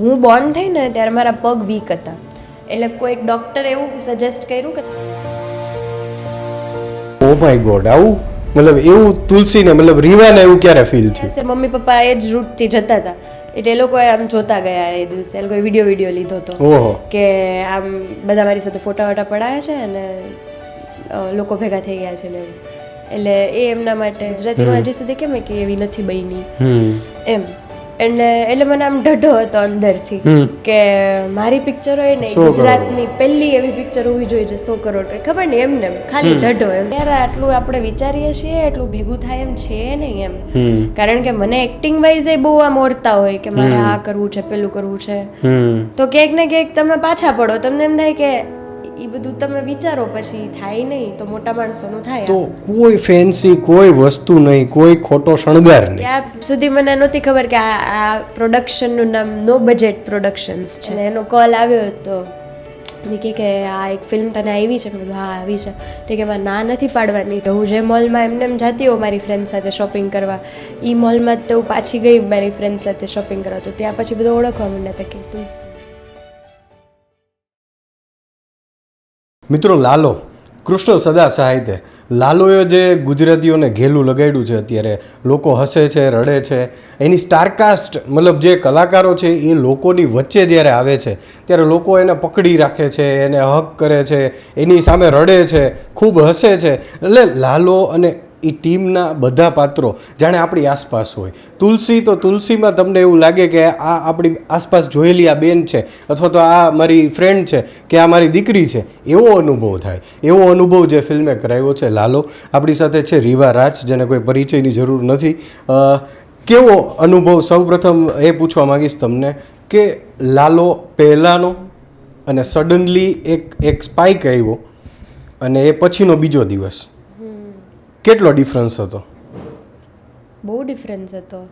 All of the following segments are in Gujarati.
હું બોર્ન થઈ ને ત્યારે મારા પગ વીક હતા. એટલે કોઈક ડૉક્ટરે એવું સજેસ્ટ કર્યું કે ઓ માય ગોડ આવું? મતલબ એવું તુલસીને મતલબ રીવાને એવું ક્યારે ફીલ થયું? મમ્મી પપ્પા એ જ રૂટથી જતા હતા. એટલે એ લોકોએ આમ જોતા ગયા એ દિવસે. એ લોકોએ વીડિયો વીડિયો લીધો હતો કે આમ બધા મારી સાથે ફોટા વોટા પડાયા છે અને લોકો ભેગા થઈ ગયા છે ને એટલે એ એમના માટે ગુજરાતીમાં હજી સુધી કેમ કે એવી નથી બની. એમ. એટલે એટલે મને આમ ઢઢો હતો અંદરથી. કે મારી પિક્ચર હોય ને ગુજરાતની પહેલી એવી પિક્ચર હોવી જોઈએ જે સો કરોડ ખબર ને એમ ને ખાલી ઢઢો એમ. યાર આટલું આપણે વિચારીએ છીએ એટલું ભેગું થાય એમ છે નહીં એમ. કારણ કે મને એક્ટિંગ વાઇઝ એ બહુ આમ ઓરતા હોય કે મારે આ કરવું છે પેલું કરવું છે. તો ક્યાંક ને ક્યાંક તમે પાછા પડો તમને એમ થાય કે એ બધું તમે વિચારો પછી થાય નહીં તો મોટા માણસોનું થાય તો કોઈ ફેન્સી કોઈ વસ્તુ નહીં કોઈ ખોટો શણગાર નહીં. ત્યાં સુધી મને નહોતી ખબર કે આ આ પ્રોડક્શનનું નામ નો બજેટ પ્રોડક્શન્સ છે. અને એનો કોલ આવ્યો તો નિકી કહે કે આ એક ફિલ્મ તને આવી છે? મેં કીધું હા આવી છે. તો કે ના નથી પાડવાની. તો હું જે મોલમાં એમને એમ જતી હોઉં મારી ફ્રેન્ડ સાથે શોપિંગ કરવા એ મોલમાં જ તો હું પાછી ગઈ મારી ફ્રેન્ડ સાથે શોપિંગ કરવા. તો ત્યાં પછી બધું ઓળખવા મને તકે કે મિત્રો, લાલો. કૃષ્ણ સદા સાહિત્ય. લાલોએ જે ગુજરાતીઓને ઘેલું લગાડ્યું છે અત્યારે, લોકો હસે છે, રડે છે, એની સ્ટારકાસ્ટ મતલબ જે કલાકારો છે, એ લોકોની વચ્ચે જ્યારે આવે છે, ત્યારે લોકો એને પકડી રાખે છે, એને હક કરે છે, એની સામે રડે છે, ખૂબ હસે છે. એટલે લાલો અને એ ટીમના બધા પાત્રો જાણે આપણી આસપાસ હોય. તુલસી તો તુલસીમાં તમને એવું લાગે કે આ આપણી આસપાસ જોયેલી આ બેન છે અથવા તો આ મારી ફ્રેન્ડ છે કે આ મારી દીકરી છે, એવો અનુભવ થાય. એવો અનુભવ જે ફિલ્મે કરાવ્યો છે લાલો. આપણી સાથે છે રીવા રાજ, જેને કોઈ પરિચયની જરૂર નથી. કેવો અનુભવ? સૌપ્રથમ એ પૂછવા માંગીશ તમને કે લાલો પહેલાંનો અને સડનલી એક એક સ્પાઇક આવ્યો અને એ પછીનો બીજો દિવસ. કેટલો ડિફરન્સ હતો? બહુ ડિફરન્સ હતો.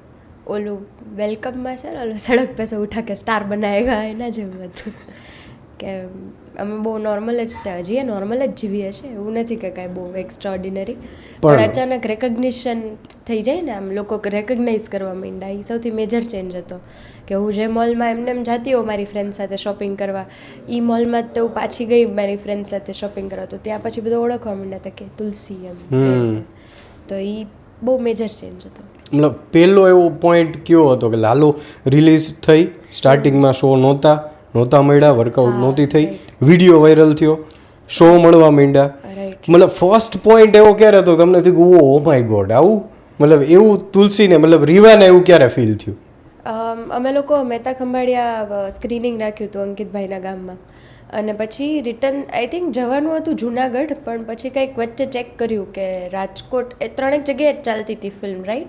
ઓલું વેલકમમાં છે ને ઓલું સડક પાસે ઉઠા કે સ્ટાર બનાવેગા એના જેવું હતું. કે અમે બહુ નોર્મલ જ ત્યાં હજી નોર્મલ જ જીવીએ છીએ. એવું નથી કે કાંઈ બહુ એક્સ્ટ્રા ઓર્ડિનરી પણ- અચાનક રેકગ્નિશન થઈ જાય ને આમ લોકો રેકગ્નાઇઝ કરવા માંડ્યા. એ સૌથી મેજર ચેન્જ હતો. કે હું જે મોલમાં એમને એમ જતી હોઉં મારી ફ્રેન્ડ સાથે શોપિંગ કરવા એ મોલમાં જ તો હું પાછી ગઈ મારી ફ્રેન્ડ સાથે શોપિંગ કરવા. તો ત્યાં પછી બધું ઓળખવા માંડ્યા હતા કે તુલસી એમ. તો એ બહુ મેજર ચેન્જ હતો. મતલબ પહેલો એવો પોઈન્ટ કયો હતો કે લાલો રિલીઝ થઈ સ્ટાર્ટિંગમાં શો નહોતા નહોતા મળ્યા વર્કઆઉટ નહોતી થઈ વીડિયો વાયરલ થયો શો મળવા માંડ્યા. મતલબ ફર્સ્ટ પોઈન્ટ એવો ક્યારે હતો તમને થયું ઓ માય ગોડ આવું? મતલબ એવું તુલસીને મતલબ રીવાને એવું ક્યારે ફીલ થયું? અમ, લોકો મહેતા ખંભાળિયા સ્ક્રીનિંગ રાખ્યું હતું અંકિતભાઈના ગામમાં. અને પછી રિટર્ન આઈ થિંક જવાનું હતું જુનાગઢ પણ પછી કંઈક વચ્ચે ચેક કર્યું કે રાજકોટ એ ત્રણેક જગ્યાએ જ ચાલતી હતી ફિલ્મ રાઈટ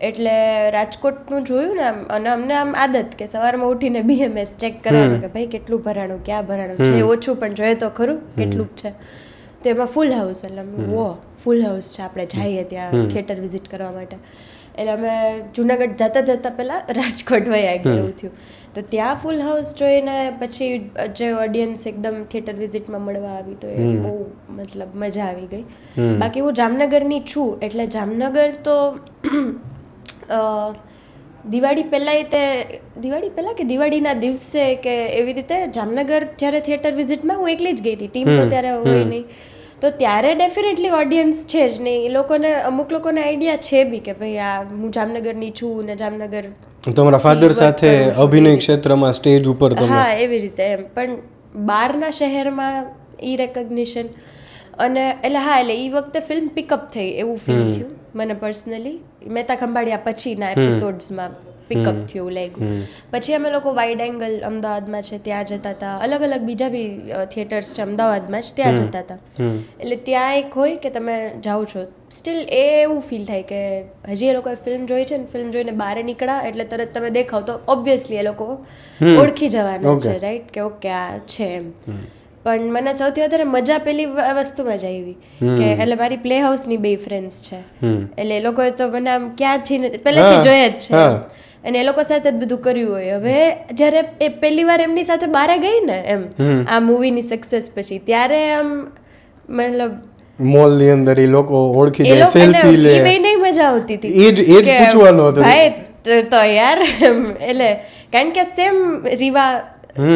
એટલે રાજકોટનું જોયું ને અને અમને આમ આદત કે સવારમાં ઉઠીને બીએમએસ ચેક કરવાનું કે ભાઈ કેટલું ભરાણું ક્યાં ભરાણું? છે ઓછું પણ જોઈએ તો ખરું કેટલું છે. તો એમાં ફૂલ હાઉસ એટલે વો ફૂલ હાઉસ છે આપણે જઈએ ત્યાં થિયેટર વિઝિટ કરવા માટે. એટલે અમે જુનાગઢ જતા જતા પહેલાં રાજકોટ વયા ગયા એવું થયું. તો ત્યાં ફૂલ હાઉસ જોઈને પછી જે ઓડિયન્સ એકદમ થિયેટર વિઝિટમાં મળવા આવી તો એ બહુ મતલબ મજા આવી ગઈ. બાકી હું જામનગરની છું એટલે જામનગર તો દિવાળી પહેલાંય તે દિવાળી પહેલાં કે દિવાળીના દિવસે કે એવી રીતે જામનગર જ્યારે થિયેટર વિઝિટમાં હું એકલી જ ગઈ હતી. ટીમ તો ત્યારે હોય નહીં. તો ત્યારે ડેફિનેટલી ઓડિયન્સ છે જ નહીં. એ લોકોને અમુક લોકોને આઈડિયા છે બી કે ભાઈ આ હું જામનગરની છું ને જામનગર તમારા ફાધર સાથે અભિનય ક્ષેત્રમાં સ્ટેજ ઉપર તમે હા એવી રીતે એમ. પણ બહારના શહેરમાં ઈ રેકગ્નિશન અને એટલે હા એટલે એ વખતે ફિલ્મ પિકઅપ થઈ એવું ફીલ થયું મને પર્સનલી મહેતા ખંભાળિયા પછીના એપિસોડ્સમાં પિકઅપ થયું લાગ્યું પછી અમે લોકો વાઇડ એંગલ અમદાવાદમાં છે ત્યાં જતા હતા. અલગ અલગ બીજા બી થિયેટર્સ છે અમદાવાદમાં જ ત્યાં જતા હતા. એટલે ત્યાં એક હોય કે તમે જાઓ છો. સ્ટીલ એ એવું ફીલ થાય કે હજી એ લોકોએ ફિલ્મ જોઈ છે ને ફિલ્મ જોઈને બહાર નીકળ્યા એટલે તરત તમે દેખાવ તો ઓબ્વિયસલી એ લોકો ઓળખી જવાના છે રાઈટ કે ઓકે આ છે એમ. પણ મને સૌથી વધારે મજા પેલી વસ્તુમાં જ આવી કે એટલે મારી પ્લે હાઉસની બે ફ્રેન્ડ્સ છે. એટલે એ લોકોએ તો મને આમ ક્યાંથી પહેલેથી જોઈએ જ છે. અને એ લોકો સાથે જ બધું કર્યું હોય. હવે જ્યારે એ પહેલી વાર એમની સાથે બહાર ગઈ ને એમ આ મૂવીની સક્સેસ પછી ત્યારે આમ મતલબ મોલની અંદર એ લોકો ઓળખી જાય સેલ્ફી લે. એ નહીં મજા આવતી હતી. એ જ એ જ પૂછવાનું હતું. ભાઈ તો યાર એટલે કારણ કે સેમ રીવા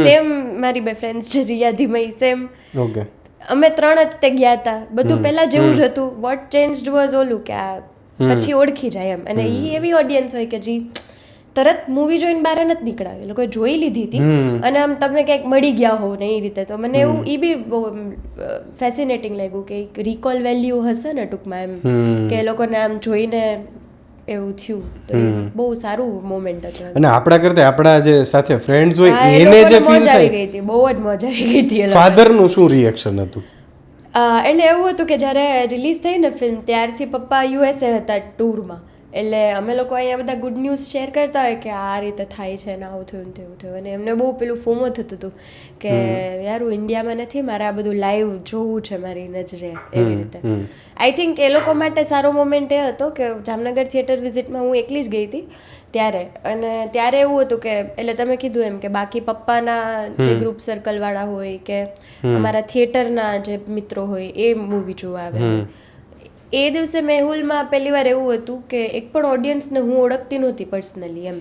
સેમ મારી બે ફ્રેન્ડ્સ છે રિયા ધીમઈ સેમ ઓકે અમે ત્રણ જ તે ગયા હતા બધું પહેલા જેવું જ હતું. વોટ ચેન્જ વોઝ ઓલું કે આ પછી ઓળખી જાય એમ. અને એ એવી ઓડિયન્સ હોય કે જી તરત મૂવી જોઈને બહાર નથી નીકળાવી. એ લોકોએ જોઈ લીધી હતી. અને આમ તમને ક્યાંક મળી ગયા હો ને એ રીતે. તો મને એવું એ બી બહુ ફેસિનેટિંગ લાગ્યું કે એક રિકોલ વેલ્યુ હશે ને ટૂંકમાં એમ. કે એ લોકોને આમ જોઈને એવું થયું. તો બહુ સારું મોમેન્ટ હતું અને આપણા કરતા આપણા જે સાથે ફ્રેન્ડ્સ હોય એને જે ફીલ આવી ગઈ હતી. બહુ જ મજા આવી ગઈ હતી ફાધરનું શું રિએક્શન હતું? એટલે એવું હતું કે જ્યારે રિલીઝ થઈ ને ફિલ્મ ત્યારથી પપ્પા યુએસએ હતા ટૂરમાં એટલે અમે લોકો અહીંયા બધા ગુડ ન્યૂઝ શેર કરતા હોય કે આ રીતે થાય છે ને આવું થયું તેવું થયું. અને એમને બહુ પેલું ફોમો થતું હતું કે યાર હું ઇન્ડિયામાં નથી મારે આ બધું લાઈવ જોવું છે મારી નજરે એવી રીતે. આઈ થિંક એ લોકો માટે સારો મોમેન્ટ એ હતો કે જામનગર થિયેટર વિઝિટમાં હું એકલી જ ગઈ હતી ત્યારે. અને ત્યારે એવું હતું કે એટલે તમે કીધું એમ કે બાકી પપ્પાના જે ગ્રુપ સર્કલ વાળા હોય કે અમારા થિયેટરના જે મિત્રો હોય એ મૂવી જોવા આવે. એ દિવસે મેહુલમાં પહેલી વાર એવું હતું કે એક પણ ઓડિયન્સને હું ઓળખતી નહોતી પર્સનલી એમ.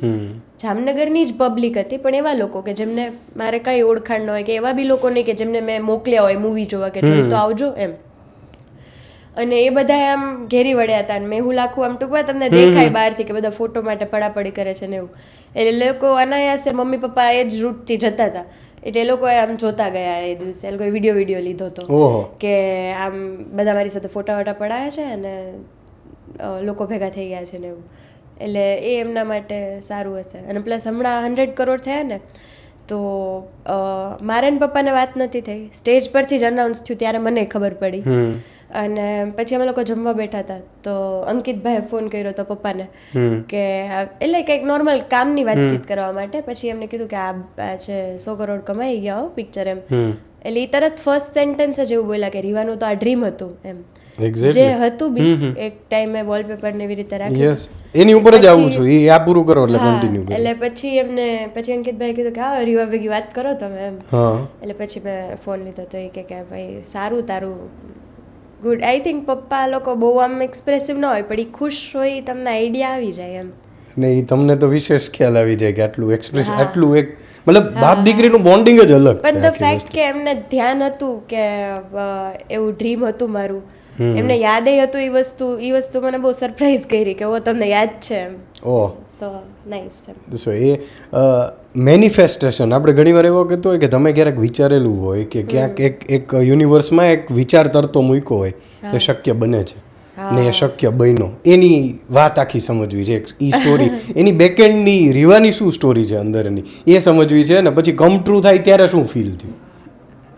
જામનગરની જ પબ્લિક હતી પણ એવા લોકો કે જેમને મારે કાંઈ ઓળખાણ ન હોય કે એવા બી લોકો નહીં કે જેમને મેં મોકલ્યા હોય મૂવી જોવા કે જોઈ તો આવજો એમ. અને એ બધા આમ ઘેરી વળ્યા હતા અને મેહુલ આખું આમ ટૂંકમાં તમને દેખાય બહારથી કે બધા ફોટો માટે પડાપડી કરે છે ને એવું. એટલે લોકો અનાયાસે મમ્મી પપ્પા એ જ રૂટથી જતા હતા. એટલે એ લોકોએ આમ જોતા ગયા એ દિવસે. એ લોકોએ વીડિયો વીડિયો લીધો હતો કે આમ બધા મારી સાથે ફોટા વોટા પડાયા છે અને લોકો ભેગા થઈ ગયા છે ને એવું. એટલે એ એમના માટે સારું હશે. અને પ્લસ હમણાં હંડ્રેડ કરોડ થયા ને તો મારા પપ્પાને વાત નથી થઈ. સ્ટેજ પરથી જ અનાઉન્સ થયું ત્યારે મને ખબર પડી. અને પછી અમે લોકો જમવા બેઠા હતા. તો અંકિતભાઈએ ફોન કર્યો હતો પપ્પાને કે એટલે કંઈક નોર્મલ કામની વાતચીત કરવા માટે. પછી એમને કીધું કે આ છે સો કરોડ કમાઈ ગયા હો પિક્ચર એમ. એટલે એ તરત ફર્સ્ટ સેન્ટેન્સ જ એવું બોલ્યા કે રીવાનું તો આ ડ્રીમ હતું એમ. જે હતું બી એક ટાઈમે વોલપેપર ને એવી રીતે રાખ્યું. યસ એની ઉપર જ આવું છું. એ આ પૂરું કરો એટલે કન્ટિન્યુ એટલે પછી એમને પછી અંકિતભાઈ કીધું કે હા રીવા ભેગી વાત કરો તમે એમ. એટલે પછી મેં ફોન લીધો તો એ કે ભાઈ સારું તારું ગુડ આઈ થિંક પપ્પા લોકો બહુ આમ એક્સપ્રેસિવ ન હોય પણ એ ખુશ હોય તમને આઈડિયા આવી જાય એમ. ને એ તમને તો વિશેષ ખ્યાલ આવી જાય કે આટલું એક્સપ્રેસ આટલું એક મતલબ બાપ દીકરીનું બોન્ડિંગ જ અલગ પણ ધ ફેક્ટ કે એમને ધ્યાન હતું કે એવું ડ્રીમ હતું મારું એમને યાદે હતું એ વસ્તુ એ વસ્તુ મને બહુ સરપ્રાઈઝ કરી કે ઓ તમને યાદ છે ઓ. સો નાઇસ સો એ મેનિફેસ્ટેશન આપણે ઘણીવાર એવો કહેતો હોય કે તમે ક્યારેક વિચારેલું હોય કે ક્યાંક એક એક યુનિવર્સમાં એક વિચાર તરતો મૂક્યો હોય કે શક્ય બને છે. ને એ શક્ય બન્યો. એની વાત આખી સમજવી છે. ઈ સ્ટોરી એની બેકેન્ડની રીવાની શું સ્ટોરી છે અંદરની? એ સમજવી છે ને પછી કમ ટ્રુ થાય ત્યારે શું ફીલ થયું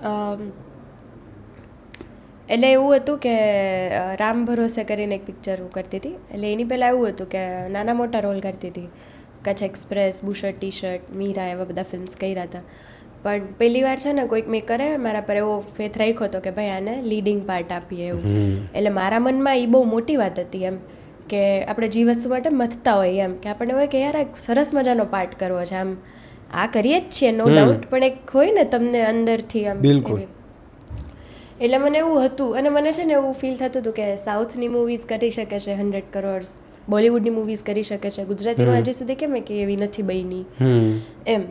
અમ, એટલે એવું હતું કે રામ ભરોસે કરીને એક પિક્ચર હું કરતી હતી. એટલે એની પહેલાં એવું હતું કે નાના મોટા રોલ કરતી હતી. Kutch express bush shirt T shirt Meera એવા બધા ફિલ્મ્સ કર્યા હતા. પણ પહેલી વાર છે ને કોઈક મેકરે મારા પર એવો ફેથ રાખ્યો હતો કે ભાઈ આને લીડિંગ પાર્ટ આપીએ એવું. એટલે મારા મનમાં એ બહુ મોટી વાત હતી એમ કે આપણે જે વસ્તુ માટે મથતા હોય એમ કે આપણને હોય કે યાર એક સરસ મજાનો પાર્ટ કરવો છે આમ. આ કરીએ જ છીએ નો ડાઉટ પણ એક હોય ને તમને અંદરથી આમ બિલકુલ. એટલે મને એવું હતું અને મને છે ને એવું ફીલ થતું હતું કે સાઉથની મૂવીઝ કરી શકે છે હંડ્રેડ કરોડ્સ બોલિવૂડની મૂવીઝ કરી શકે છે ગુજરાતીમાં હજી સુધી કેમ કે એવી નથી બની? એમ.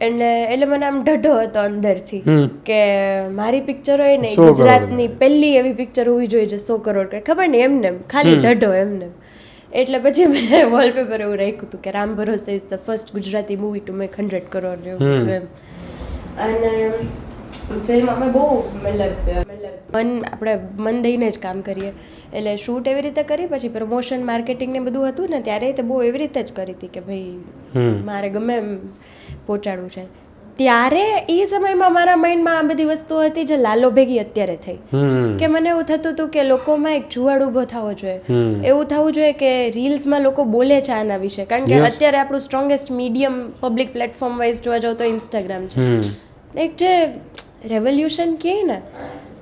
એટલે એટલે મને આમ ઢઢો હતો અંદરથી. કે મારી પિક્ચર હોય ને. ગુજરાતની પહેલી એવી પિક્ચર હોવી જોઈએ છે સો કરોડ કરે. ખબર ને એમને એમ, ખાલી ઢઢો એમને એટલે પછી મેં વોલપેપર એવું રાખ્યું હતું કે Ram Bharose is the first Gujarati movie to make hundred crore એવું એમ. અને ફિલ્મ અમે બહુ મતલબ મતલબ મન આપણે મન દઈને જ કામ કરીએ. એટલે શૂટ એવી રીતે કરી પછી પ્રમોશન માર્કેટિંગ ને બધું હતું ને ત્યારે તે બહુ એવી રીતે જ કરી હતી કે ભાઈ મારે ગમે એમ પહોંચાડવું છે. ત્યારે એ સમયમાં મારા માઇન્ડમાં આ બધી વસ્તુઓ હતી જે લાલો ભેગી અત્યારે થઈ. કે મને એવું થતું હતું કે લોકોમાં એક જુવાડ ઊભો થવો જોઈએ. એવું થવું જોઈએ કે રીલ્સમાં લોકો બોલે છે આના વિશે. કારણ કે અત્યારે આપણું strongest medium public platform wise જોવા જાવ તો ઇન્સ્ટાગ્રામ છે. એક જે રેવોલ્યુશન કહે ને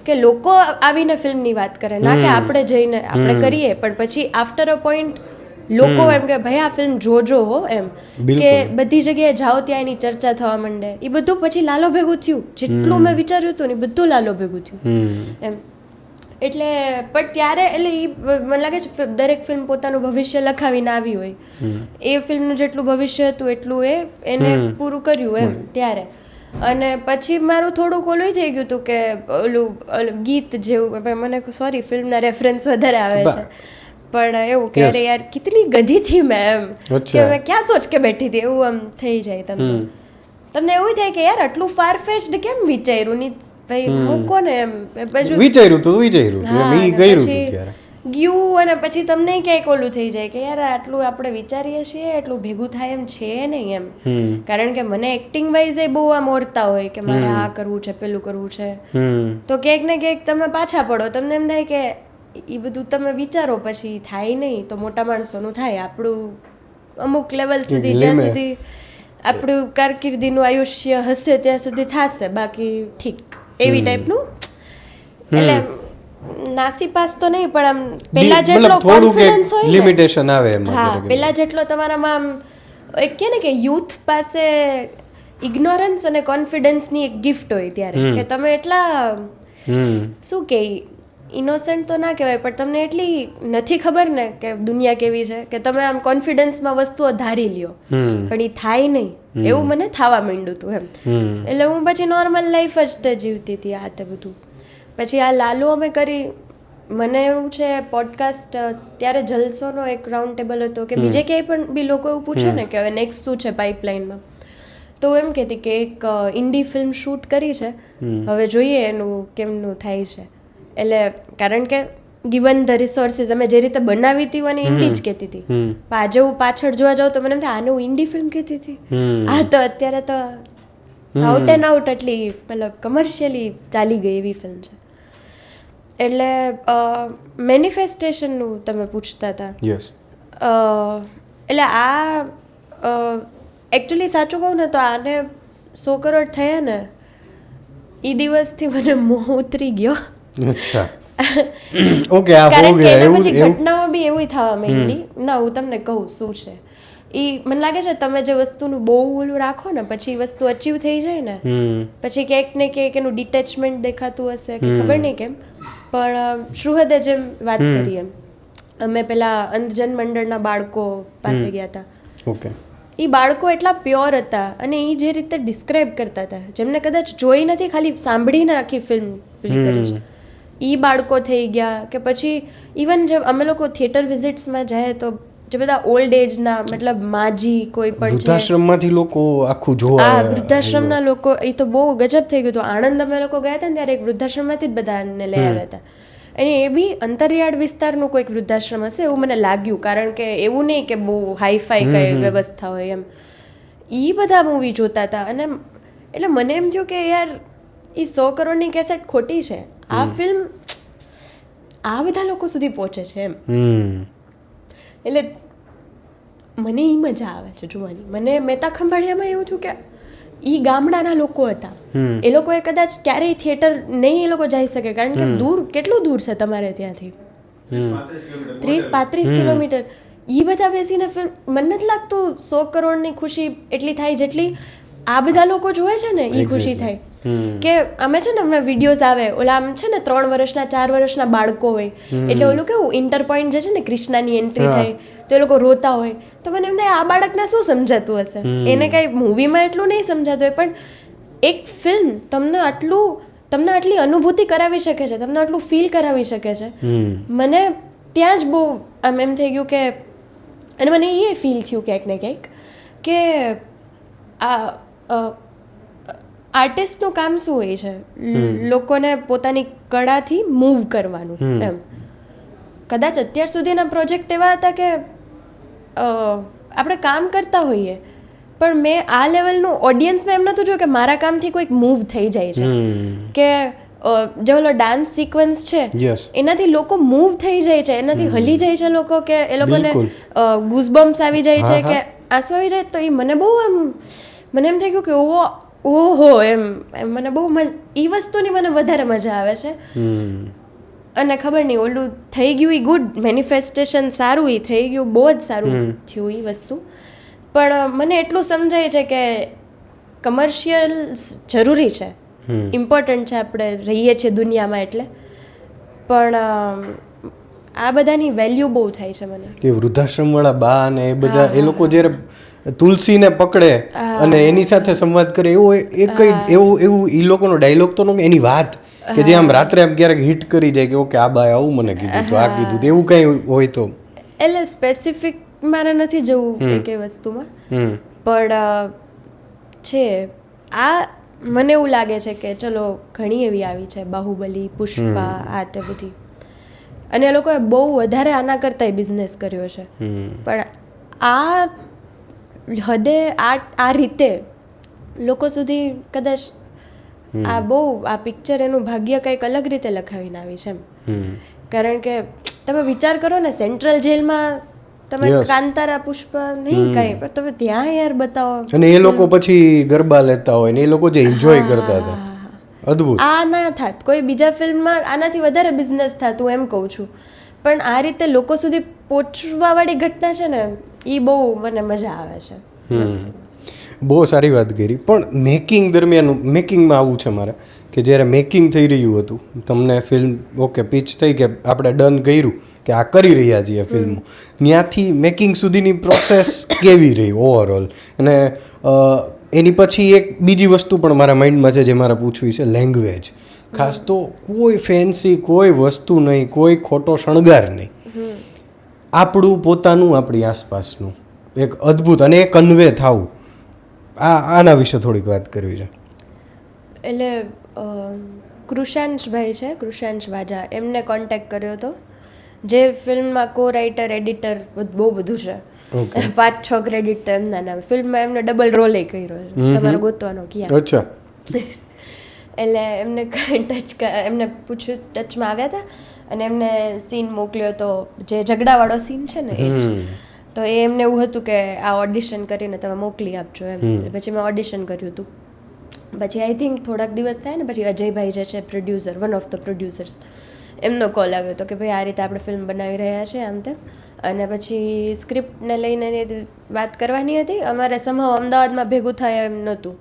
કે લોકો આવીને ફિલ્મની વાત કરે ના કે આપણે જઈને આપણે કરીએ પણ પછી આફ્ટર અ પોઈન્ટ લોકો એમ કે ભાઈ આ ફિલ્મ જોજો હો એમ. કે બધી જગ્યાએ જાઓ ત્યાં એની ચર્ચા થવા માંડે. એ બધું પછી લાલો ભેગું થયું. જેટલું મેં વિચાર્યું હતું ને બધું લાલો ભેગું થયું. એમ. એટલે પણ ત્યારે એટલે એ મને લાગે છે દરેક ફિલ્મ પોતાનું ભવિષ્ય લખાવીને આવી હોય. એ ફિલ્મનું જેટલું ભવિષ્ય હતું એટલું એ એને પૂરું કર્યું એમ ત્યારે. અને પછી મારું થોડુંક ઓલું થઈ ગયું હતું કે ઓલું ગીત જેવું મને સોરી ફિલ્મના રેફરન્સ વધારે આવે છે. પણ એવું કે અરે યાર કેટલી ગધી થી મેં એમ. કે મેં ક્યાં સોચ કે બેઠી હતી એવું આમ થઈ જાય તમને. તમને એવું થાય કે યાર આટલું ફાર ફેસ્ડ કેમ વિચાર્યું? ની ભાઈ મૂકો ને એમ. પછી વિચાર્યું તો વિચાર્યું. મેં પછી ત્યારે. અને પછી તમને ક્યાંક ઓલું થઈ જાય કે યાર આટલું આપણે વિચારીએ છીએ એટલું ભેગું થાય એમ છે નહીં એમ. કારણ કે મને એક્ટિંગ વાઇઝ એ બહુ આમ ઓરતા હોય કે મારે આ કરવું છે પેલું કરવું છે. તો ક્યાંક ને ક્યાંક તમે પાછા પડો તમને એમ થાય કે એ બધું તમે વિચારો પછી થાય નહીં તો મોટા માણસોનું થાય. આપણું અમુક લેવલ સુધી જ્યાં સુધી આપણું કારકિર્દીનું આયુષ્ય હશે ત્યાં સુધી થશે. બાકી ઠીક. એવી ટાઈપનું એટલે નાસીપાસ તો નહીં પણ આમ પેલા જેટલો કોન્ફિડન્સ હોય લિમિટેશન આવે એમાં હા. પેલા જેટલો તમારામાં આમ એક કે ને કે યુથ પાસે ઇગ્નોરન્સ અને કોન્ફિડન્સની એક ગિફ્ટ હોય ત્યારે. કે તમે એટલા શું કે ઇનોસન્ટ તો ના કહેવાય પણ તમને એટલી નથી ખબર ને કે દુનિયા કેવી છે? કે તમે આમ કોન્ફિડન્સમાં વસ્તુઓ ધારી લ્યો. પણ એ થાય નહીં. એવું મને થવા માંડ્યું હતું એમ. એટલે હું પછી નોર્મલ લાઈફ જ તે જીવતી હતી આ તે બધું. પછી આ લાલુ અમે કરી મને એવું છે પોડકાસ્ટ ત્યારે જલસોનો એક રાઉન્ડ ટેબલ હતો કે બીજે ક્યાંય પણ બી લોકો એવું પૂછે ને કે હવે નેક્સ્ટ શું છે પાઇપલાઇનમાં તો એમ કહેતી કે એક ઇન્ડી ફિલ્મ શૂટ કરી છે. હવે જોઈએ એનું કેમનું થાય છે. એટલે કારણ કે ગિવન ધ રિસોર્સિસ અમે જે રીતે બનાવી હતી અને ઇન્ડી જ કહેતી હતી. આજે હું પાછળ જોવા જાઉં તો મને એમ થાય આને હું ઇન્ડી ફિલ્મ કહેતી હતી? આ તો અત્યારે તો આઉટ એન્ડ આઉટ એટલી મતલબ કમર્શિયલી ચાલી ગઈ એવી ફિલ્મ છે. એટલે મેનિફેસ્ટેશનનું તમે પૂછતા હતા. યસ એટલે આ એકચ્યુઅલી સાચું કહું ને તો આને સો કરોડ થયા ને એ દિવસથી મને મોહ ઉતરી ગયો. અચ્છા. ઓકે આ કારણ કે એના પછી એવું ઘટનાઓ બી એવી થવા માંડી. ના હું તમને કહું શું છે. એ મને લાગે છે તમે જે વસ્તુનું બહુ ઓલું રાખો ને પછી વસ્તુ અચીવ થઈ જાય ને પછી ક્યાંક ને ક્યાંક એનું ડિટેચમેન્ટ દેખાતું હશે કે ખબર નહીં કેમ. પણ શ્રુહદે જેમ વાત કરી એમ અમે પેલા અંધજન મંડળના બાળકો પાસે ગયા હતા ઓકે. એ બાળકો એટલા પ્યોર હતા અને એ જે રીતે ડિસ્ક્રાઇબ કરતા હતા જેમને કદાચ જોઈ નથી ખાલી સાંભળીને આખી ફિલ્મ પેલી કરી છે. એ બાળકો થઈ ગયા કે પછી ઇવન જે અમે લોકો થિયેટર વિઝિટ્સમાં જાય તો જે બધા ઓલ્ડ એજના મતલબ માજી કોઈ પણ વૃદ્ધાશ્રમમાંથી લોકો આખું જોવા આ વૃદ્ધાશ્રમના લોકો એ તો બહુ ગજબ થઈ ગયું હતું. આણંદ અમે લોકો ગયા હતા ને ત્યારે એક વૃદ્ધાશ્રમમાંથી જ બધાને લઈ આવ્યા હતા. અને એ બી અંતરિયાળ વિસ્તારનું કોઈક વૃદ્ધાશ્રમ હશે એવું મને લાગ્યું. કારણ કે એવું નહીં કે બહુ હાઈફાઈ કઈ વ્યવસ્થા હોય એમ. એ બધા મૂવી જોતા હતા. અને એટલે મને એમ થયું કે યાર એ સો કરોડની કેસેટ ખોટી છે. આ ફિલ્મ આ બધા લોકો સુધી પહોંચે છે એમ. એટલે મને એ મજા આવે છે જોવાની. મને મહેતા ખંભાળિયામાં એવું થયું કે એ ગામડાના લોકો હતા. એ લોકોએ કદાચ ક્યારેય થિયેટર નહીં એ લોકો જઈ શકે કારણ કે દૂર કેટલું દૂર છે તમારે ત્યાંથી? ત્રીસ પાંત્રીસ કિલોમીટર. એ બધા બેસીને ફિલ્મ મને નથી લાગતું સો કરોડની ખુશી એટલી થાય જેટલી આ બધા લોકો જોવે છે ને એ ખુશી થાય. કે અમે છે ને હમણાં વિડીયોઝ આવે ઓલા આમ છે ને ત્રણ વર્ષના ચાર વર્ષના બાળકો હોય. એટલે ઓલું કેવું ઇન્ટર પોઈન્ટ જે છે ને કૃષ્ણાની એન્ટ્રી થાય તો એ લોકો રોતા હોય. તો મને એમ થાય આ બાળકને શું સમજાતું હશે? એને કાંઈ મૂવીમાં એટલું નહીં સમજાતું હોય પણ એક ફિલ્મ તમને આટલું તમને આટલી અનુભૂતિ કરાવી શકે છે તમને આટલું ફીલ કરાવી શકે છે. મને ત્યાં જ બહુ આમ એમ થઈ ગયું કે અને મને એ ફીલ થયું ક્યાંક ને ક્યાંક કે આ આર્ટિસ્ટનું કામ શું હોય છે? લોકોને પોતાની કળાથી મૂવ કરવાનું એમ. કદાચ અત્યાર સુધીના પ્રોજેક્ટ એવા હતા કે આપણે કામ કરતા હોઈએ પણ મેં આ લેવલનું ઓડિયન્સમાં એમ નહોતું જોયું કે મારા કામથી કોઈક મૂવ થઈ જાય છે. કે જે ઓલો ડાન્સ સિક્વન્સ છે એનાથી લોકો મૂવ થઈ જાય છે એનાથી હલી જાય છે લોકો કે એ લોકોને. ગુઝબમ્સ આવી જાય છે કે આંસુ આવી જાય તો એ મને બહુ એમ મને એમ થઈ ગયું કે ઓહો ઓહો એમ એમ મને બહુ એ વસ્તુની મને વધારે મજા આવે છે. અને ખબર નહીં ઓલું થઈ ગયું એ ગુડ મેનિફેસ્ટેશન સારું એ થઈ ગયું બહુ જ સારું થયું એ વસ્તુ. પણ મને એટલું સમજાય છે કે કમર્શિયલ જરૂરી છે. ઇમ્પોર્ટન્ટ છે આપણે રહીએ છીએ દુનિયામાં એટલે. પણ આ બધાની વેલ્યુ બહુ થાય છે મને. કે વૃદ્ધાશ્રમવાળા બા અને એ બધા એ લોકો જ્યારે તુલસીને પકડે અને એની સાથે સંવાદ કરે એવો એ કઈ એવું એવું એ લોકોનો ડાયલોગ તો એની વાત કે જે આમ રાત્રે આમ ક્યારેક હિટ કરી જાય કે ઓકે આ બાય આવું મને કીધું તો આ કીધું એવું કંઈ હોય તો? એટલે સ્પેસિફિક મારે નથી જવું એક વસ્તુમાં. પણ છે આ મને એવું લાગે છે કે ચલો ઘણી એવી આવી છે બાહુબલી પુષ્પા આ તે બધી. અને એ લોકોએ બહુ વધારે આના કરતાંય બિઝનેસ કર્યો છે. પણ આ હદે આ આ રીતે લોકો સુધી કદાચ આ બહુ આ પિક્ચર એનું ભાગ્ય કંઈક અલગ રીતે લખાવીને આવી છે એમ. કારણ કે તમે વિચાર કરો ને સેન્ટ્રલ જેલમાં તમે કાંતારા પુષ્પ નહીં કઈ પણ તમે ત્યાં યાર બતાવો. અને એ લોકો પછી ગરબા લેતા હોય ને એ લોકો જે એન્જોય કરતા હતા. અદ્ભુત. આ ના થાત. કોઈ બીજા ફિલ્મમાં આનાથી વધારે બિઝનેસ થાતું એમ કહું છું. પણ આ રીતે લોકો સુધી પહોંચવાવાળી ઘટના છે ને એ બહુ મને મજા આવે છે. બહુ સારી વાત કરી. પણ મેકિંગ દરમિયાન મેકિંગમાં આવું છે મારે કે જ્યારે મેકિંગ થઈ રહ્યું હતું તમને ફિલ્મ ઓકે પીચ થઈ કે આપણે ડન કર્યું કે આ કરી રહ્યા છીએ ફિલ્મ ત્યાંથી મેકિંગ સુધીની પ્રોસેસ કેવી રહી ઓવરઓલ અને એની પછી એક બીજી વસ્તુ પણ મારા માઇન્ડમાં છે જે મારે પૂછવી છે લેંગ્વેજ ખાસ તો કોઈ ફેન્સી કોઈ વસ્તુ નહીં કોઈ ખોટો શણગાર નહીં. આપણું પોતાનું આપણી આસપાસનું એક અદ્ભુત અને એ કન્વે થાવું. આ આના વિશે થોડીક વાત કરવી છે. એટલે કૃષાંશભાઈ છે કૃષાંશ વાજા એમને કોન્ટેક્ટ કર્યો હતો. જે ફિલ્મમાં કો રાઇટર એડિટર બહુ બધું છે. પાંચ છ ક્રેડિટ તો એમના નામ. ફિલ્મમાં એમને ડબલ રોલે કર્યો છે. તમારે ગોતવાનો ક્યાં? અચ્છા. એટલે એમને ટચ એમને પૂછ્યું ટચમાં આવ્યા હતા અને એમને સીન મોકલ્યો તો જે ઝઘડાવાળો સીન છે ને એ તો એ એમને એવું હતું કે આ ઓડિશન કરીને તમે મોકલી આપજો એમ. પછી મેં ઓડિશન કર્યું હતું. પછી આઈ થિંક થોડાક દિવસ થાય ને પછી અજયભાઈ જે છે producer one of the producers એમનો કોલ આવ્યો હતો કે ભાઈ આ રીતે આપણે ફિલ્મ બનાવી રહ્યા છે આમ તેમ. અને પછી સ્ક્રિપ્ટને લઈને વાત કરવાની હતી. અમારે સમહાવ અમદાવાદમાં ભેગું થાય એમ નહોતું.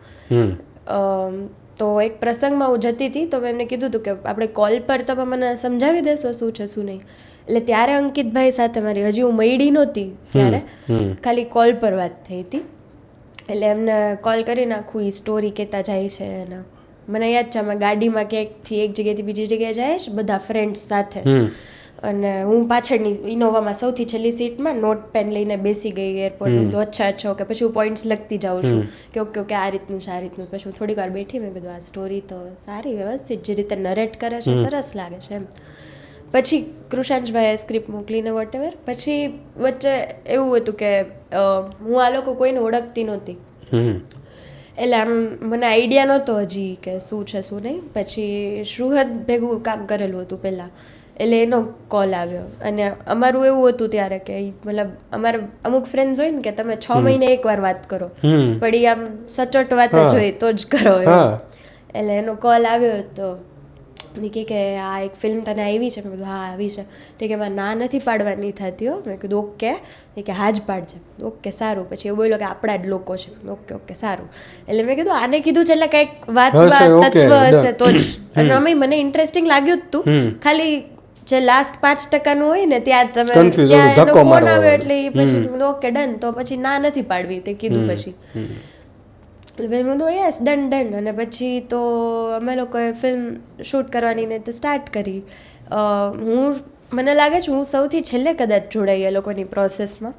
તો એક પ્રસંગમાં હું જતી હતી તો મેં એમને કીધું હતું કે આપણે કોલ પર તમે મને સમજાવી દેશો શું છે શું નહીં. એટલે ત્યારે અંકિતભાઈ સાથે મારી હજી હું મળી નહોતી ત્યારે. ખાલી કોલ પર વાત થઈ હતી. એટલે એમને કોલ કરીને આખું એ સ્ટોરી કહેતા જાય છે અને મને યાદ છે અમે ગાડીમાં ક્યાંકથી એક જગ્યાએથી બીજી જગ્યાએ જાય છે બધા ફ્રેન્ડ્સ સાથે. અને હું પાછળની ઇનોવામાં સૌથી છેલ્લી સીટમાં નોટ પેન લઈને બેસી ગઈ એરપોર્ટ તો અચ્છા અચ્છા ઓકે પછી હું પોઈન્ટ્સ લખતી જાઉં છું. કે ઓકે ઓકે આ રીતનું છે આ રીતનું પછી હું થોડીક વાર બેઠી મેં કીધું આ સ્ટોરી તો સારી વ્યવસ્થિત જે રીતે નરેટ કરે છે સરસ લાગે છે. એમ. પછી કૃષાંશભાઈએ સ્ક્રિપ્ટ મોકલીને વોટેવર પછી વચ્ચે એવું હતું કે હું આ લોકો કોઈને ઓળખતી નહોતી. એટલે આમ મને આઈડિયા નહોતો હજી કે શું છે શું નહીં. પછી શ્રુહદ ભેગું કામ કરેલું હતું પહેલાં. એટલે એનો કોલ આવ્યો. અને અમારું એવું હતું ત્યારે કે મતલબ અમારે અમુક ફ્રેન્ડ્સ હોય ને કે તમે છ મહિને એકવાર વાત કરો. પણ એ આમ સચોટ વાત જ હોય તો જ કરો એટલે એનો કોલ આવ્યો તો એ કે આ એક ફિલ્મ તને આવી છે? મેં કીધું હા આવી છે. તો કે મારે ના નથી પાડવાની થતી હો. મેં કીધું ઓકે. એ કે હા જ પાડજે. ઓકે સારું. પછી એવું બોલ્યો કે આપણા જ લોકો છે. ઓકે ઓકે સારું. એટલે મેં કીધું આને કીધું છે એટલે કંઈક વાત તત્વ હશે તો જ. અને મને ઇન્ટરેસ્ટિંગ લાગ્યું જ તું. ખાલી જે લાસ્ટ પાંચ ટકાનું હોય ને ત્યાં તમે ત્યાં એનો ફોન આવ્યો એટલે એ પછી ઓકે ડન તો પછી ના નથી પાડવી તે કીધું પછી. કીધું યસ ડન ડન અને પછી તો અમે લોકોએ ફિલ્મ શૂટ કરવાની ને તે સ્ટાર્ટ કરી. હું મને લાગે છે હું સૌથી છેલ્લે કદાચ જોડાઈ એ લોકોની પ્રોસેસમાં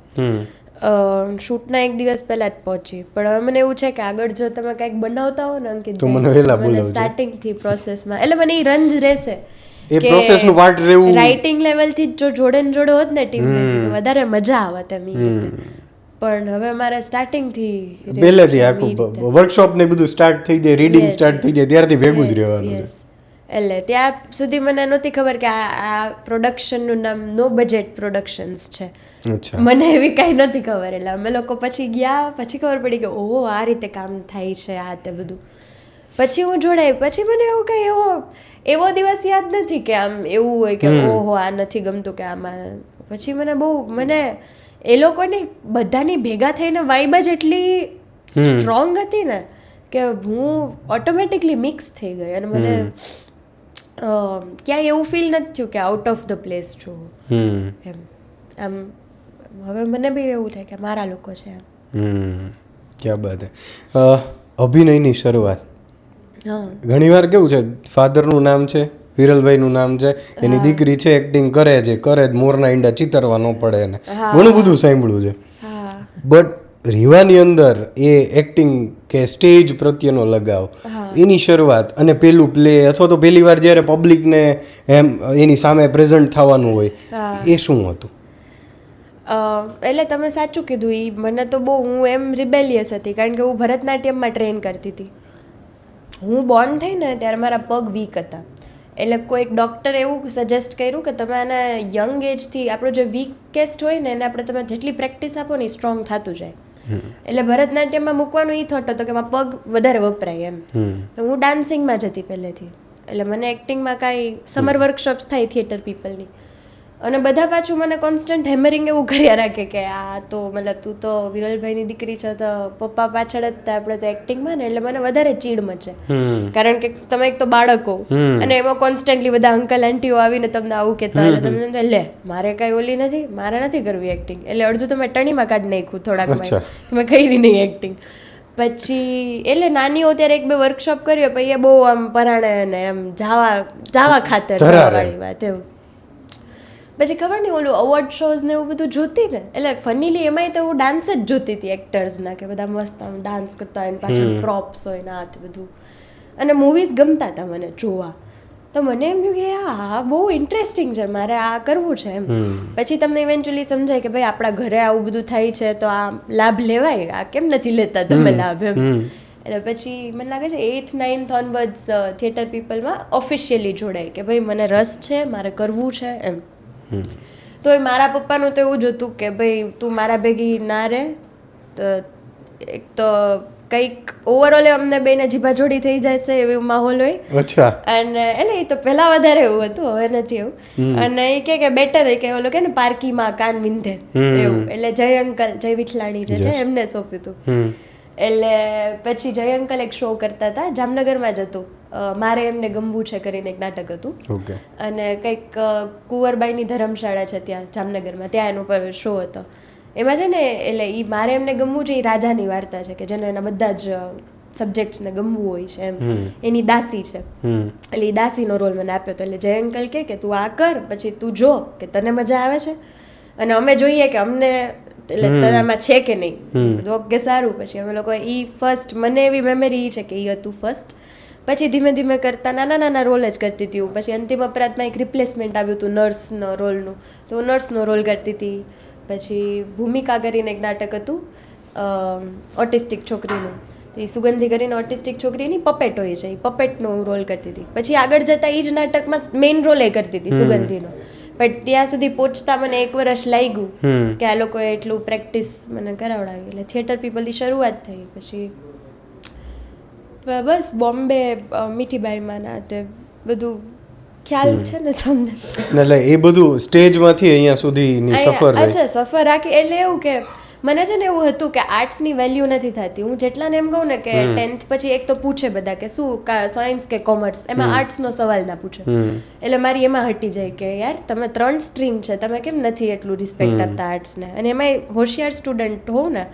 શૂટના એક દિવસ પહેલાં જ પહોંચી. પણ હવે મને એવું છે કે આગળ જો તમે કંઈક બનાવતા હો ને અંકિત. સ્ટાર્ટિંગથી પ્રોસેસમાં એટલે મને એ રંજ રહેશે. એ process નું part રહેવું- રાઇટિંગ લેવલથી જ જો જોડે ને જોડે હોત ને ટીમ વધારે મજા આવત એમ રીતે. પણ હવે મારે સ્ટાર્ટિંગથી પહેલેથી આખું વર્કશોપ ને બધું સ્ટાર્ટ થઈ જાય રીડિંગ સ્ટાર્ટ થઈ જાય ત્યારથી ભેગું જ રહેવાનું છે. એટલે ત્યાં સુધી મને નહોતી ખબર કે આ આ પ્રોડક્શનનું નામ નો બજેટ પ્રોડક્શન્સ છે. મને એવી કાંઈ નથી ખબર. એટલે અમે લોકો પછી ગયા પછી ખબર પડી કે ઓહો આ રીતે કામ થાય છે આ તે બધું. પછી હું જોડાઈ પછી મને એવું કંઈ એવો એવો દિવસ યાદ નથી કે આમ એવું હોય કે ઓહો આ નથી ગમતું કે આમાં. પછી મને બહુ મને એ લોકોની બધાની ભેગા થઈને વાઇબ જ એટલી સ્ટ્રોંગ હતી ને કે હું ઓટોમેટિકલી મિક્સ થઈ ગઈ અને મને ક્યાંય એવું ફીલ નથી થયું કે આઉટ ઓફ ધ પ્લેસ છું. હમ. એમ. આમ હવે મને બી એવું થાય કે મારા લોકો છે એમ. હમ. ક્યાં બાત અભિનયની શરૂઆત. ઘણીવાર કેવું છે ફાધરનું નામ છે વિરલભાઈનું નામ છે એની દીકરી છે એક્ટિંગ કરે છે કરે જ મોરના ઈંડા ચિતરવા ન પડે એને. ઘણું બધું સાંભળ્યું છે. બટ રીવાની અંદર એ એક્ટિંગ કે સ્ટેજ પ્રત્યેનો લગાવ એની શરૂઆત અને પેલું પ્લે અથવા તો પહેલી વાર જ્યારે પબ્લિકને એમ એની સામે પ્રેઝન્ટ થવાનું હોય એ શું હતું? એટલે તમે સાચું કીધું એ મને તો બહુ હું એમ રિબેલિયસ હતી કારણ કે હું ભરતનાટ્યમમાં ટ્રેન કરતી હતી. હું બોર્ન થઈને ત્યારે મારા પગ વીક હતા. એટલે કોઈક ડૉક્ટરે એવું સજેસ્ટ કર્યું કે તમે આને યંગ એજથી આપણો જે વીકેસ્ટ હોય ને એને આપણે તમે જેટલી પ્રેક્ટિસ આપો ને સ્ટ્રોંગ થતું જાય. એટલે ભરતનાટ્યમમાં મૂકવાનું એ થોટ હતો કે એમાં પગ વધારે વપરાય એમ. તો હું ડાન્સિંગમાં જતી પહેલેથી. એટલે મને એક્ટિંગમાં કાંઈ સમર વર્કશોપ્સ થાય થિયેટર પીપલની અને બધા પાછું મને કોન્સ્ટન્ટ હેમરિંગ એવું કર્યા રાખે કે આ તો મતલબ તું તો વિરલભાઈની દીકરી છે તો પપ્પા પાછળ જ આપણે તો એક્ટિંગમાં ને એટલે મને વધારે ચીડ મચે. કારણ કે તમે એક તો બાળકો અને એમાં કોન્સ્ટન્ટલી બધા અંકલ આંટીઓ આવીને તમને આવું કહેતા એટલે તમને લે મારે કાંઈ ઓલી નથી મારે નથી કરવી એક્ટિંગ એટલે અડધું તો મેં ટણીમાં કાઢી નાખ્યું થોડાક. મેં કરી નહીં એક્ટિંગ પછી એટલે નાની અત્યારે ત્યારે એક બે વર્કશોપ કર્યો પછી એ બહુ આમ પરાણે ને એમ જાવા જાવા ખાતર વાળી વાત એવું. પછી ખબર નહીં ઓલું અવોર્ડ શોઝ ને એવું બધું જોતી ને? એટલે ફનીલી એમાંય તો હું ડાન્સ જ જોતી હતી એક્ટર્સના કે બધા મસ્ત આમ ડાન્સ કરતા હોય પાછળ પ્રોપ્સ હોય ને આ બધું. અને મૂવીઝ ગમતા હતા મને જોવા. તો મને એમ થયું કે આ બહુ ઇન્ટરેસ્ટિંગ છે મારે આ કરવું છે એમ. પછી તમને ઇવેન્ચ્યુઅલી સમજાય કે ભાઈ આપણા ઘરે આવું બધું થાય છે તો આ લાભ લેવાય? આ કેમ નથી લેતા તમે લાભ એમ? એટલે પછી મને લાગે છે એઇથ નાઇન્થ ઓનવર્ડ્સ થિયેટર પીપલમાં ઓફિશિયલી જોડાય કે ભાઈ મને રસ છે મારે કરવું છે એમ. તો એ મારા પપ્પાનું તો એવું જ હતું કે ભાઈ તું મારા ભેગી ના રહે તો એક તો કંઈક ઓવરઓલ અમને બેને જીભા જોડી થઈ જાય છે એવો માહોલ હોય. અચ્છા. અને એટલે એ તો પહેલા વધારે એવું હતું હવે નથી એવું. અને એ કે કે બેટર કે ઓલો કે ને પાર્કીમાં કાન વિંધે. એવું. એટલે જય અંકલ જય વિઠલાણી જે છે એમને સોંપ્યું હતું. એટલે પછી જય અંકલ એક શો કરતા હતા જામનગરમાં જ હતું. મારે એમને ગમવું છે કરીને એક નાટક હતું. અને કંઈક કુંવરબાઈની ધર્મશાળા છે ત્યાં જામનગરમાં. ત્યાં એનો પર શો હતો. એમાં છે ને એટલે એ મારે એમને ગમવું છે એ રાજાની વાર્તા છે કે જેને એના બધા જ સબ્જેક્ટ્સને ગમવું હોય છે એમ. એની દાસી છે. એટલે એ દાસીનો રોલ મને આપ્યો હતો. એટલે જય અંકલ કે તું આ કર પછી તું જો કે તને મજા આવે છે. અને અમે જોઈએ કે અમને એટલે તારામાં છે કે નહીં. ઓકે સારું. પછી અમે લોકો ઈ ફર્સ્ટ મને એવી મેમરી છે કે ઈ હતું ફર્સ્ટ પછી ધીમે ધીમે કરતા નાના નાના રોલ જ કરતી હતી હું. પછી અંતિમ અપરાધમાં એક રિપ્લેસમેન્ટ આવ્યું હતું નર્સનો રોલનું તો હું નર્સનો રોલ કરતી હતી. પછી ભૂમિકા કરીને એક નાટક હતું ઓટિસ્ટિક છોકરીનું. તો એ સુગંધી કરીને ઓટિસ્ટિક છોકરીની પપેટ હોય છે. એ પપેટનો હું રોલ કરતી હતી. પછી આગળ જતાં એ જ નાટકમાં મેઇન રોલ એ કરતી હતી સુગંધીનો. બટ ત્યાં સુધી પહોંચતા મને એક વર્ષ લાગ્યું કે આ લોકોએ એટલું પ્રેક્ટિસ મને કરાવડાવી. એટલે થિયેટર પીપલથી શરૂઆત થઈ. પછી બસ બોમ્બે મીઠીબાઈમાં ના તે બધું ખ્યાલ છે ને તમને? એટલે એ બધું સ્ટેજમાંથી અહીંયા સુધીની સફર અચ્છા સફર રાખી. એટલે એવું કે મને છે ને એવું હતું કે આર્ટ્સની વેલ્યુ નથી થતી. હું જેટલાને એમ કહું ને કે ટેન્થ પછી એક તો પૂછે બધા કે શું સાયન્સ કે કોમર્સ એમાં આર્ટ્સનો સવાલ ના પૂછે. એટલે મારી એમાં હટી જાય કે યાર તમે ત્રણ સ્ટ્રીમ છે તમે કેમ નથી એટલું રિસ્પેક્ટ આપતા આર્ટ્સને અને એમાંય હોશિયાર સ્ટુડન્ટ હોઉં ને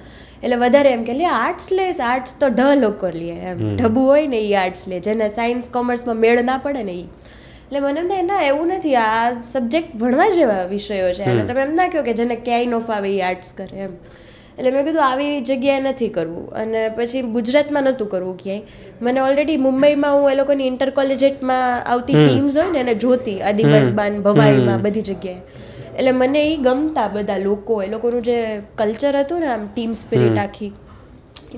એટલે વધારે એમ કે લે આર્ટ્સ લે આર્ટ્સ તો ઢ લોકો લે એમ. ઢબુ હોય ને એ આર્ટ્સ લે જેને સાયન્સ કોમર્સમાં મેળ ના પડે ને એ એટલે મને એમ થાય ના એવું નથી આ સબ્જેક્ટ ભણવા જેવા વિષયો છે. અને તમે એમ ના કહો કે જેને ક્યાંય નો ફાવે એ આર્ટ્સ કરે એમ. એટલે મેં કીધું આવી જગ્યાએ નથી કરવું. અને પછી ગુજરાતમાં નહોતું કરવું ક્યાંય. મને ઓલરેડી મુંબઈમાં હું એ લોકોની ઇન્ટર કોલેજેટમાં આવતી ટીમ્સ હોય ને એને જોતી આદિબર્સબાન ભવાઈમાં બધી જગ્યાએ. એટલે મને એ ગમતા બધા લોકો એ લોકોનું જે કલ્ચર હતું ને આમ ટીમ સ્પિરિટ આખી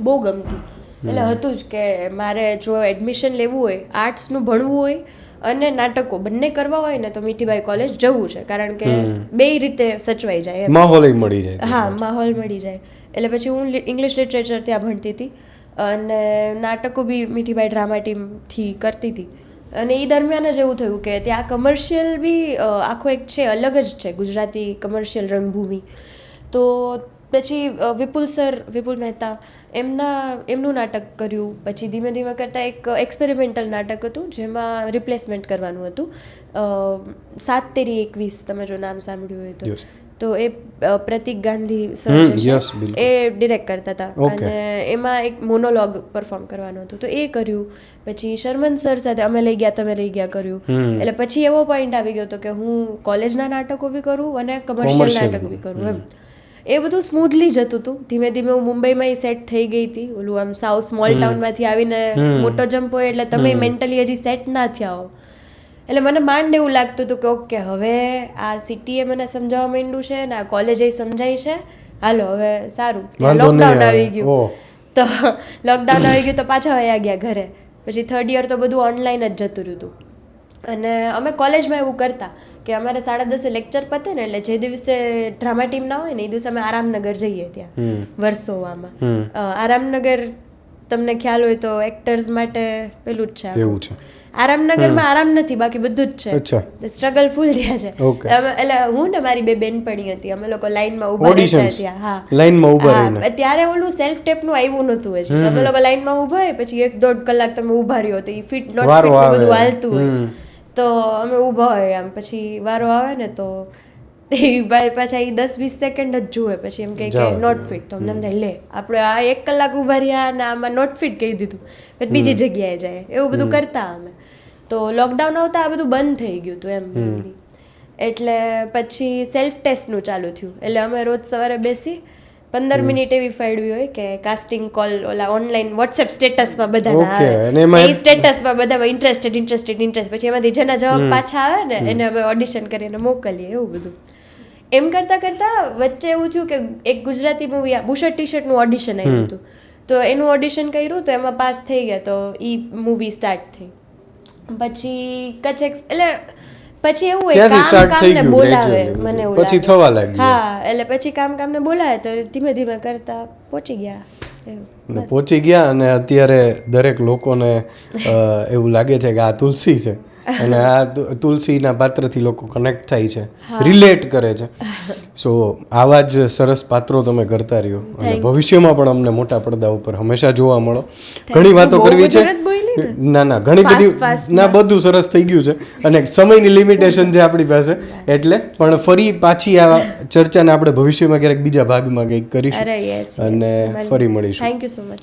બહુ ગમતું. એટલે હતું જ કે મારે જો એડમિશન લેવું હોય આર્ટ્સનું ભણવું હોય અને નાટકો બંને કરવા હોય ને તો મીઠીબાઈ કોલેજ જવું છે કારણ કે બે રીતે સચવાઈ જાય માહોલ મળી જાય. હા માહોલ મળી જાય. એટલે પછી હું ઇંગ્લિશ લિટરેચર ત્યાં ભણતી હતી અને નાટકો બી મીઠીબાઈ ડ્રામા ટીમથી કરતી હતી. અને એ દરમિયાન જ એવું થયું કે ત્યાં કમર્શિયલ બી આખો એક છે અલગ જ છે ગુજરાતી કમર્શિયલ રંગભૂમિ. તો પછી વિપુલ સર વિપુલ મહેતા એમના એમનું નાટક કર્યું. પછી ધીમે ધીમે કરતાં એક એક્સપેરિમેન્ટલ નાટક હતું જેમાં રિપ્લેસમેન્ટ કરવાનું હતું. સાત તેરી એકવીસ તમે જો નામ સાંભળ્યું હોય તો. તો એ પ્રતિક ગાંધી સર એ ડિરેક્ટ કરતા હતા. અને એમાં એક મોનોલોગ પરફોર્મ કરવાનું હતું. તો એ કર્યું. પછી શર્મન સર સાથે અમે લઈ ગયા તમે લઈ ગયા કર્યું. એટલે પછી એવો પોઈન્ટ આવી ગયો હતો કે હું કોલેજના નાટકો બી કરું અને કમર્શિયલ નાટક બી કરું. એમ. એ બધું સ્મૂથલી જતું હતું ધીમે ધીમે હું મુંબઈમાં સેટ થઈ ગઈ હતી. ઓલું આમ સાવ સ્મોલ ટાઉનમાંથી આવીને મોટો જમ્પ હોય એટલે તમે મેન્ટલી હજી સેટ ના થયા હો. એટલે મને માંડ એવું લાગતું હતું કે ઓકે હવે આ સિટીએ મને સમજાવવા માંડ્યું છે ને આ કોલેજે સમજાય છે. હાલો હવે સારું. લોકડાઉન આવી ગયું. તો લોકડાઉન આવી ગયું તો પાછા વયા ગયા ઘરે. પછી થર્ડ યર તો બધું ઓનલાઈન જ જતું રહ્યું હતું. અને અમે કોલેજમાં એવું કરતા કે અમારે સાડા દસે લેક્ચર પતે ને એટલે જે દિવસે ડ્રામા ટીમ ના હોય ને એ દિવસે અમે આરામનગર જઈએ ત્યાં હમ. વર્સોવામાં આરામનગર તમને ખ્યાલ હોય તો એક્ટર્સ માટે પેલું જ છે એવું છે. આરામનગરમાં આરામ નથી બાકી બધું જ અચ્છા. છે સ્ટ્રગલ ફૂલ થયા છે. એટલે હું ને મારી બે બેનપણી હતી અમે લોકો લાઈનમાં ઊભા રહી Auditions. હા. લાઈનમાં ઊભા હા, રહીને. ત્યારે ઓલું સેલ્ફ ટેપનું આવ્યું નહોતું હજી. તમે લોકો લાઈનમાં ઊભા હોય પછી એક દોઢ કલાક તમે ઊભા રહ્યો તો એ ફિટ નોટ ફિટ બધું હાલતું હોય. તો અમે ઊભા હોય આમ. પછી વારો આવે ને તો એ ભાઈ પાછા એ દસ વીસ સેકન્ડ જ જુએ. પછી એમ કહે કે. નોટ ફિટ તો અમને એમ થાય લે આપણે આ એક કલાક ઊભા રહ્યા ને આમાં નોટ ફિટ કહી દીધું. પછી બીજી જગ્યાએ જાય. એવું બધું કરતા અમે. તો લોકડાઉન આવતા આ બધું બંધ થઈ ગયું હતું એમ. એટલે પછી સેલ્ફ ટેસ્ટનું ચાલુ થયું. એટલે અમે રોજ સવારે બેસી પંદર મિનિટ એવી ફાળવી હોય કે કાસ્ટિંગ કોલ ઓલા ઓનલાઈન વોટ્સએપ સ્ટેટસમાં બધાના આવે. એ સ્ટેટસમાં બધામાં ઇન્ટરેસ્ટેડ ઇન્ટરેસ્ટેડ ઇન્ટરેસ્ટ પછી એમાંથી જેના જવાબ પાછા આવે ને એને અમે ઓડિશન કરીને મોકલીએ એવું બધું. એમ કરતાં કરતાં વચ્ચે એવું થયું કે એક Gujarati movie bush shirt T શર્ટનું audition આવ્યું હતું. તો એનું ઓડિશન કર્યું તો એમાં પાસ થઈ ગયા તો એ મૂવી સ્ટાર્ટ થઈ. પછી કચ્છ એટલે પછી એવું હોય કામ કામને બોલાવે મને એવું પછી થવા લાગ્યું. હા એટલે પછી કામ કામને બોલાવે તો ધીમે ધીમે કરતા પહોંચી ગયા. ને પહોંચી ગયા અને અત્યારે દરેક લોકોને એવું લાગે છે કે આ તુલસી છે અને આ તુલસીના પાત્રથી લોકો કનેક્ટ થાય છે. રિલેટ કરે છે. સો આવા જ સરસ પાત્રો તમે કરતા રહ્યો. અને ભવિષ્યમાં પણ અમને મોટા પડદા ઉપર હંમેશા જોવા મળો. ઘણી વાતો કરવી છે. ના? ના ઘણી બધી ના બધું સરસ થઈ ગયું છે. અને સમયની લિમિટેશન છે આપણી પાસે. એટલે પણ ફરી પાછી આ ચર્ચાને આપણે ભવિષ્યમાં ક્યારેક બીજા ભાગમાં કંઈક કરીશું. અને ફરી મળીશું. Thank you so much